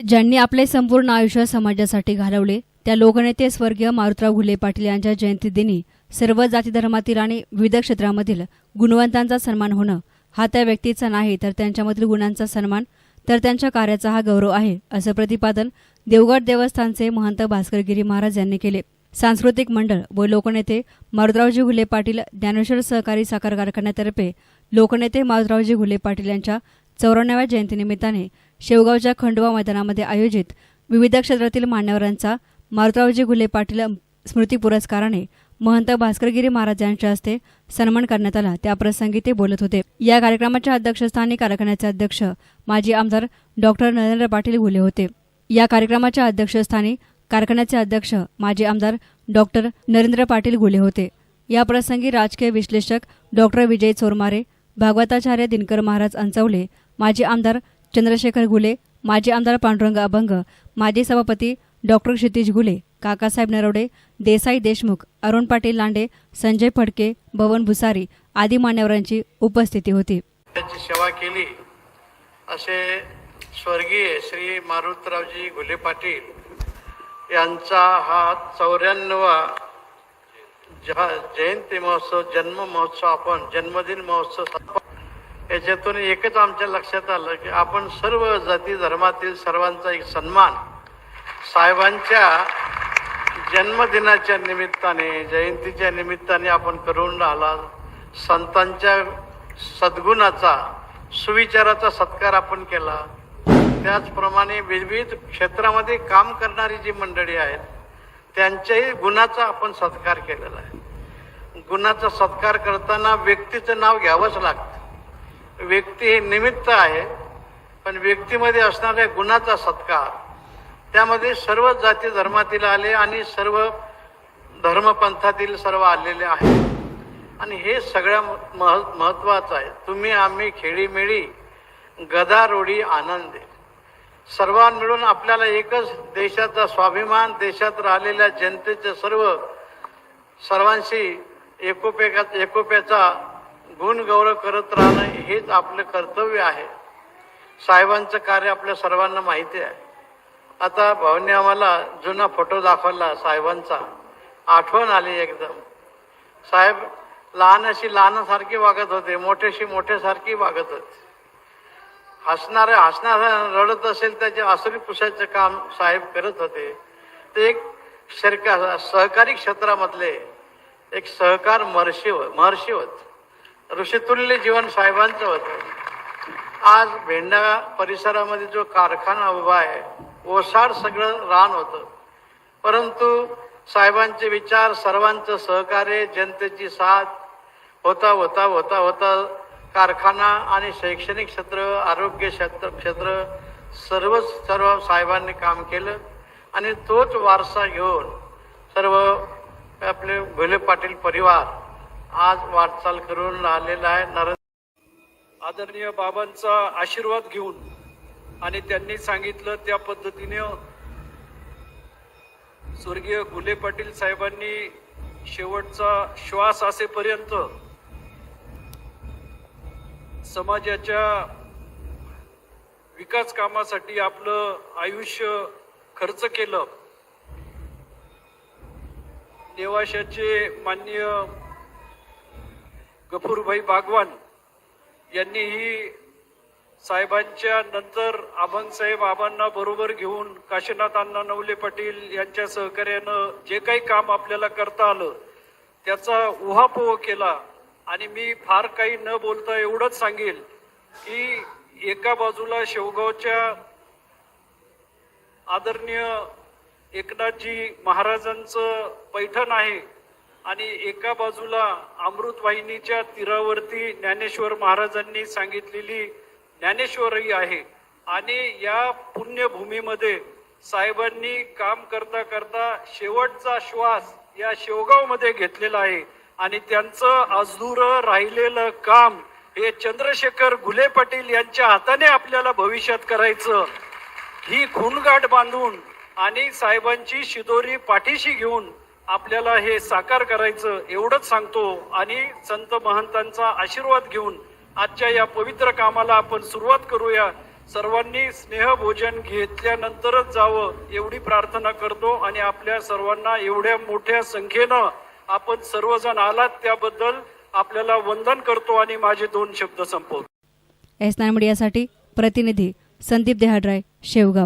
ज्यांनी आपले संपूर्ण आयुष्य समाजासाठी घालवले त्या लोकनेते स्वर्गीय मारुतराव घुले पाटील यांच्या जयंतीदिनी सर्व जाती धर्मातील आणि विविध क्षेत्रामधील गुणवंतांचा सन्मान होणं हा त्या व्यक्तीचा नाही तर त्यांच्यामधील गुणांचा सन्मान तर त्यांच्या कार्याचा हा गौरव आहे असं प्रतिपादन देवगड देवस्थानचे महंत भास्करगिरी महाराज यांनी केले. सांस्कृतिक मंडळ व लोकनेते मारुतरावजी घुले पाटील ज्ञानेश्वर सहकारी साखर कारखान्यातर्फे लोकनेते मारुतरावजी घुले पाटील यांच्या चौऱ्याण्णव्या जयंतीनिमित्ताने शेवगावच्या खंडोबा मैदानामध्ये आयोजित विविध क्षेत्रातील मान्यवरांचा मारुतरावजी घुले पाटील स्मृती पुरस्काराने महंत भास्करगिरी महाराज यांच्या हस्ते सन्मान करण्यात आला. त्याप्रसंगी ते बोलत होते. या कार्यक्रमाच्या अध्यक्षस्थानी कारखान्याचे अध्यक्ष माजी आमदार डॉक्टर नरेंद्र पाटील घुले होते. या कार्यक्रमाच्या अध्यक्षस्थानी कारखान्याचे अध्यक्ष माजी आमदार डॉक्टर नरेंद्र पाटील घुले होते. या प्रसंगी राजकीय विश्लेषक डॉक्टर विजय चोरमारे भागवताचार्य दिनकर महाराज अंचवले माजी आमदार चंद्रशेखर घुले माजी आमदार पांडुरंग अभंग माजी सभापती डॉक्टर क्षितिज घुले काकासाहेब नरवडे देसाई देशमुख अरुण पाटील लांडे संजय फडके भवन भुसारी आदी मान्यवरांची उपस्थिती होती. त्यांची सेवा केली. असे स्वर्गीय श्री मारुतरावजी घुले पाटील यांचा हा चौऱ्याण्णवा जयंती महोत्सव जन्म महोत्सव आपण जन्मदिन महोत्सव याच्यातून एकच आमच्या लक्षात आलं की आपण सर्व जाती धर्मातील सर्वांचा एक सन्मान साहेबांच्या जन्मदिनाच्या निमित्ताने जयंतीच्या निमित्ताने आपण करून राहिला. संतांच्या सद्गुणाचा सुविचाराचा सत्कार आपण केला. त्याचप्रमाणे विविध क्षेत्रामध्ये काम करणारी जी मंडळी आहेत त्यांच्याही गुणाचा आपण सत्कार केलेला आहे. गुणाचा सत्कार करताना व्यक्तीचं नाव घ्यावंच लागतं. व्यक्ती हे निमित्त आहे पण व्यक्तीमध्ये असणाऱ्या गुणाचा सत्कार. त्यामध्ये सर्व जाती धर्मातील आले आणि सर्व धर्मपंथातील सर्व आलेले आहेत. आणि हे सगळ्या मह महत्वाचं आहे. तुम्ही आम्ही खेळीमेळी गदारोडी आनंदे. सर्वां मिळून आपल्याला एकच देशाचा स्वाभिमान देशात राहिलेल्या जनतेचे सर्व सर्वांशी एकोप्याचा एकोप्याचा गुण गौरव करत राहणं हेच आपलं कर्तव्य आहे. साहेबांचं कार्य आपल्या सर्वांना माहिती आहे. आता भाऊने आम्हाला जुना फोटो दाखवला साहेबांचा. आठवण आली एकदम. साहेब लहानाशी लहानासारखी वागत होते मोठ्याशी मोठ्यासारखी वागत होते. हसणारे हसणार रडत असेल त्याचे आसरी पुसायचं काम साहेब करत होते. ते एक सरकार सहकारी क्षेत्रामधले एक सहकार महर्षी हो- महर्षी होत. ऋषितुल्य जीवन साहेबांचं होतं. आज भेंडा परिसरामध्ये जो कारखाना उभा आहे ओसाड सगळं रान होतं. परंतु साहेबांचे विचार सर्वांचं सहकार्य जनतेची साथ होता होता होता होता कारखाना आणि शैक्षणिक क्षेत्र आरोग्य क्षेत्र क्षेत्र सर्व सर्व साहेबांनी काम केलं. आणि तोच वारसा घेऊन सर्व आपले घुले पाटील परिवार आज वाटचाल करून राहिलेला आहे नरेंद्र आदरणीय बाबांचा आशीर्वाद घेऊन आणि त्यांनी सांगितलं त्या पद्धतीने स्वर्गीय गुले पाटील साहेबांनी शेवटचा श्वास असेपर्यंत समाजाच्या विकास कामासाठी आपलं आयुष्य खर्च केलं. नेवाशाचे माननीय गफूरभाई बागवान यांनीही साहेबांच्या नंतर अभंग आबांना बरोबर घेऊन काशीनाथ अण्णा नवले पाटील यांच्या सहकार्यानं जे काही काम आपल्याला करता आलं त्याचा उहापोह केला. आणि मी फार काही न बोलता एवढंच सांगेल की एका बाजूला शेवगावच्या आदरणीय एकनाथजी महाराजांचं पैठण आहे आणि एका बाजूला अमृत वाहिनीच्या तीरावरती ज्ञानेश्वर महाराजांनी सांगितलेली ज्ञानेश्वरही आहे. आणि या पुण्यभूमीमध्ये साहेबांनी काम करता करता शेवटचा श्वास या शेवगावमध्ये घेतलेला आहे. आणि त्यांचं अधुरं राहिलेलं काम हे चंद्रशेखर घुले पाटील यांच्या हाताने आपल्याला भविष्यात करायचं. ही खूणगाठ बांधून आणि साहेबांची शिदोरी पाठीशी घेऊन आपल्याला हे साकार करायचं एवढंच सांगतो आणि संत महंतांचा आशीर्वाद घेऊन आजच्या या पवित्र कामाला आपण सुरुवात करूया. सर्वांनी स्नेहभोजन घेतल्यानंतरच जावं एवढी प्रार्थना करतो आणि आपल्या सर्वांना एवढ्या मोठ्या संख्येनं आपण सर्वजण आलात त्याबद्दल आपल्याला वंदन करतो आणि माझे दोन शब्द संपवतो. एस नाईन मीडियासाठी प्रतिनिधी संदीप देहाड्राय शेवगाव.